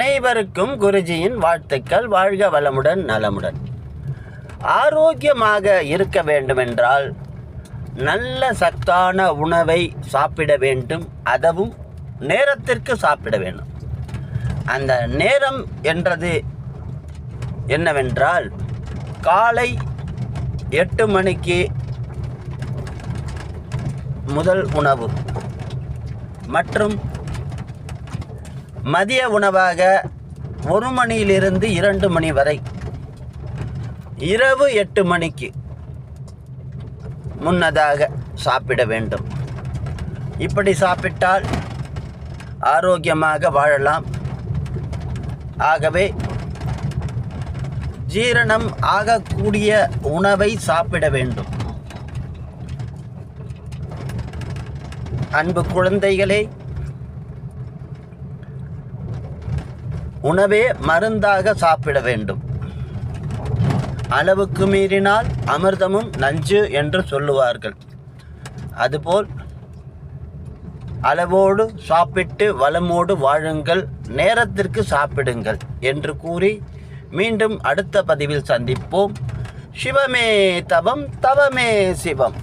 அனைவருக்கும் குருஜியின் வாழ்த்துக்கள். வாழ்க வளமுடன் நலமுடன். ஆரோக்கியமாக இருக்க வேண்டுமென்றால் நல்ல சத்தான உணவை சாப்பிட வேண்டும். அதுவும் நேரத்திற்கு சாப்பிட வேண்டும். அந்த நேரம் என்றது என்னவென்றால் காலை எட்டு மணிக்கு முதல் உணவு மற்றும் மதிய உணவாக ஒரு மணியிலிருந்து இரண்டு மணி வரை. இரவு எட்டு மணிக்கு முன்னதாக சாப்பிட வேண்டும். இப்படி சாப்பிட்டால் ஆரோக்கியமாக வாழலாம். ஆகவே ஜீரணம் ஆகக்கூடிய உணவை சாப்பிட வேண்டும். அன்பு குழந்தைகளே உணவே மருந்தாக சாப்பிட வேண்டும். அளவுக்கு மீறினால் அமிர்தமும் நஞ்சு என்று சொல்லுவார்கள். அதுபோல் அளவோடு சாப்பிட்டு வளமோடு வாழுங்கள் நேரத்திற்கு சாப்பிடுங்கள் என்று கூறி மீண்டும் அடுத்த பதிவில் சந்திப்போம். சிவமே தவம் தவமே சிவம்.